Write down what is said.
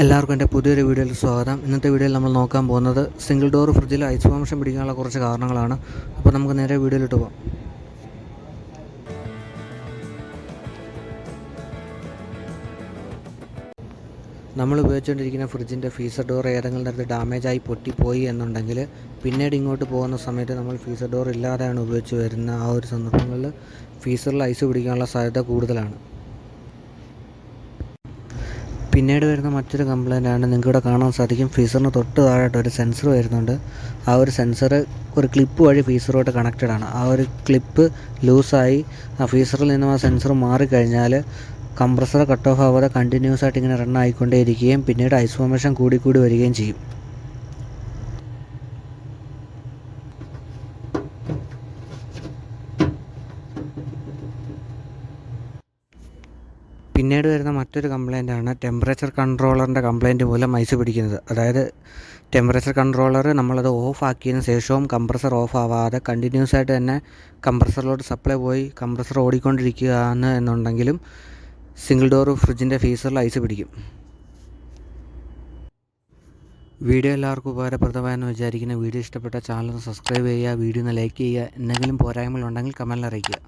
എല്ലാവർക്കും എന്റെ പുതിയൊരു വീഡിയോയിൽ സ്വാഗതം. ഇന്നത്തെ വീഡിയോയിൽ നമ്മൾ നോക്കാൻ പോകുന്നത് സിംഗിൾ ഡോർ ഫ്രിഡ്ജിൽ ഐസ് വംശം പിടിക്കാനുള്ള കുറച്ച് കാരണങ്ങളാണ്. അപ്പോൾ നമുക്ക് നേരെ വീഡിയോയിലിട്ട് പോകാം നമ്മൾ ഉപയോഗിച്ചുകൊണ്ടിരിക്കുന്ന ഫ്രിഡ്ജിന്റെ ഫീസർ ഡോർ ഏതെങ്കിലും തരത്തിൽ ഡാമേജായി പൊട്ടിപ്പോയി എന്നുണ്ടെങ്കിൽ പിന്നീട് ഇങ്ങോട്ട് പോകുന്ന സമയത്ത് നമ്മൾ ഫീസർ ഡോർ ഇല്ലാതെയാണ് ഉപയോഗിച്ച് വരുന്ന ആ ഒരു സന്ദർഭങ്ങളിൽ ഫീസറിൽ ഐസ് പിടിക്കാനുള്ള സാധ്യത കൂടുതലാണ്. പിന്നീട് വരുന്ന മറ്റൊരു കംപ്ലൈന്റ് ആണ്. നിങ്ങൾക്ക് ഇവിടെ കാണാൻ സാധിക്കും. ഫീസറിന് തൊട്ട് താഴായിട്ട് ഒരു സെൻസർ വരുന്നുണ്ട്. ആ ഒരു സെൻസർ ഒരു ക്ലിപ്പ് വഴി ഫീസറുമായിട്ട് കണക്റ്റഡ് ആണ്. ആ ഒരു ക്ലിപ്പ് ലൂസായി ആ ഫീസറിൽ നിന്നും ആ സെൻസർ മാറിക്കഴിഞ്ഞാൽ കംപ്രസർ കട്ട് ഓഫ് ആവാതെ കണ്ടിന്യൂസ് ആയിട്ട് ഇങ്ങനെ റൺ ആയിക്കൊണ്ടേയിരിക്കുകയും പിന്നീട് ഐസോമേഷൻ കൂടി കൂടി വരികയും ചെയ്യും. പിന്നീട് വരുന്ന മറ്റൊരു കംപ്ലൈന്റ് ആണ് ടെമ്പറേച്ചർ കൺട്രോളറിന്റെ കംപ്ലൈന്റ് മൂലം ഐസ് പിടിക്കുന്നത്. അതായത് ടെമ്പറേച്ചർ കൺട്രോളർ നമ്മളത് ഓഫ് ആക്കിയതിന് ശേഷവും കംപ്രസർ ഓഫ് ആവാതെ കണ്ടിന്യൂസ് ആയിട്ട് തന്നെ കംപ്രസറിലോട്ട് സപ്ലൈ പോയി കംപ്രസർ ഓടിക്കൊണ്ടിരിക്കുകയാണ് എന്നുണ്ടെങ്കിലും സിംഗിൾ ഡോർ ഫ്രിഡ്ജിന്റെ ഫീസറിൽ ഐസ് പിടിക്കും. വീഡിയോ എല്ലാവർക്കും ഉപകാരപ്രദമായെന്ന് വിചാരിക്കുന്ന. വീഡിയോ ഇഷ്ടപ്പെട്ട ചാനൽ സബ്സ്ക്രൈബ് ചെയ്യുക വീഡിയോ ഒന്ന് ലൈക്ക് ചെയ്യുക. എന്തെങ്കിലും പോരായ്മകളുണ്ടെങ്കിൽ കമന്റിൽ അറിയിക്കുക.